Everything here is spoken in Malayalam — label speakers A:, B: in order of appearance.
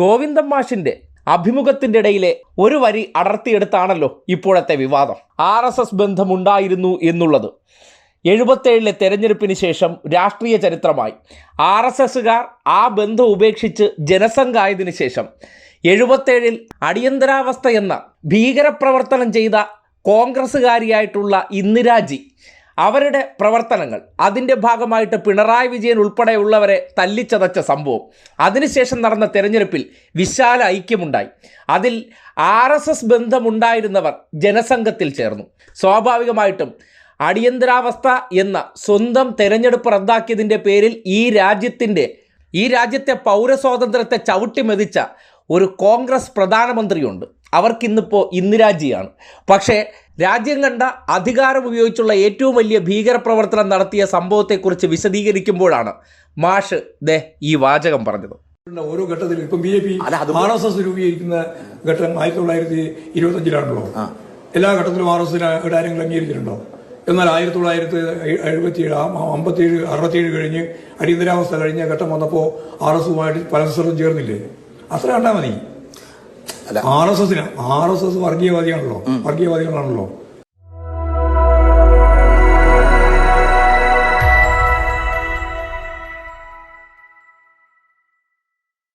A: ഗോവിന്ദൻ മാഷിന്റെ അഭിമുഖത്തിന്റെ ഇടയിലെ ഒരു വരി അടർത്തിയെടുത്താണല്ലോ ഇപ്പോഴത്തെ വിവാദം. ആർ എസ് എസ് ബന്ധമുണ്ടായിരുന്നു എന്നുള്ളത്. എഴുപത്തേഴിലെ തെരഞ്ഞെടുപ്പിന് ശേഷം രാഷ്ട്രീയ ചരിത്രമായി. ആർ എസ് എസുകാർ ആ ബന്ധം ഉപേക്ഷിച്ച് ജനസംഘായതിനു ശേഷം എഴുപത്തേഴിൽ അടിയന്തരാവസ്ഥ എന്ന ഭീകരപ്രവർത്തനം ചെയ്ത കോൺഗ്രസ്സുകാരിയായിട്ടുള്ള ഇന്ദിരാജി അവരുടെ പ്രവർത്തനങ്ങൾ അതിന്റെ ഭാഗമായിട്ട് പിണറായി വിജയൻ ഉൾപ്പെടെയുള്ളവരെ തല്ലിച്ചതച്ച സംഭവം. അതിനുശേഷം നടന്ന തെരഞ്ഞെടുപ്പിൽ വിശാല ഐക്യമുണ്ടായി. അതിൽ ആർ എസ് എസ് ബന്ധമുണ്ടായിരുന്നവർ ജനസംഘത്തിൽ ചേർന്നു. സ്വാഭാവികമായിട്ടും അടിയന്തരാവസ്ഥ എന്ന സ്വന്തം തെരഞ്ഞെടുപ്പ് റദ്ദാക്കിയതിന്റെ പേരിൽ ഈ രാജ്യത്തിന്റെ ഈ രാജ്യത്തെ പൗരസ്വാതന്ത്ര്യത്തെ ചവിട്ടിമെതിച്ച ഒരു കോൺഗ്രസ് പ്രധാനമന്ത്രിയുണ്ട്. അവർക്കിന്നിപ്പോൾ ഇന്ദിരാജിയാണ്. പക്ഷേ രാജ്യം കണ്ട അധികാരം ഉപയോഗിച്ചുള്ള ഏറ്റവും വലിയ ഭീകരപ്രവർത്തനം നടത്തിയ സംഭവത്തെക്കുറിച്ച് വിശദീകരിക്കുമ്പോഴാണ് മാഷ് ദേ ഈ വാചകം പറഞ്ഞത്.
B: ഓരോ ഘട്ടത്തിലും ഇപ്പം B J P R S S രൂപീകരിക്കുന്ന ഘട്ടം ആയിരത്തി തൊള്ളായിരത്തി ഇരുപത്തി അഞ്ചിലാണല്ലോ എല്ലാ ഘട്ടത്തിലും ആർ എസ് എസ് ആരെങ്കിലും അംഗീകരിച്ചിട്ടുണ്ടോ? എന്നാൽ ആയിരത്തി തൊള്ളായിരത്തി എഴുപത്തിയേഴ് അമ്പത്തിയേഴ് അറുപത്തിയേഴ് കഴിഞ്ഞ് അടിയന്തരാവസ്ഥ കഴിഞ്ഞ ഘട്ടം വന്നപ്പോൾ ആർ എസ് എസുമായിട്ട് പരസ്പരം ചേർന്നില്ലേ? അത്ര കണ്ടാൽ മതി. ആർ എസ് എസിന്. ആർ എസ് എസ് വർഗീയവാദിയാണല്ലോ. വർഗീയവാദികളാണല്ലോ.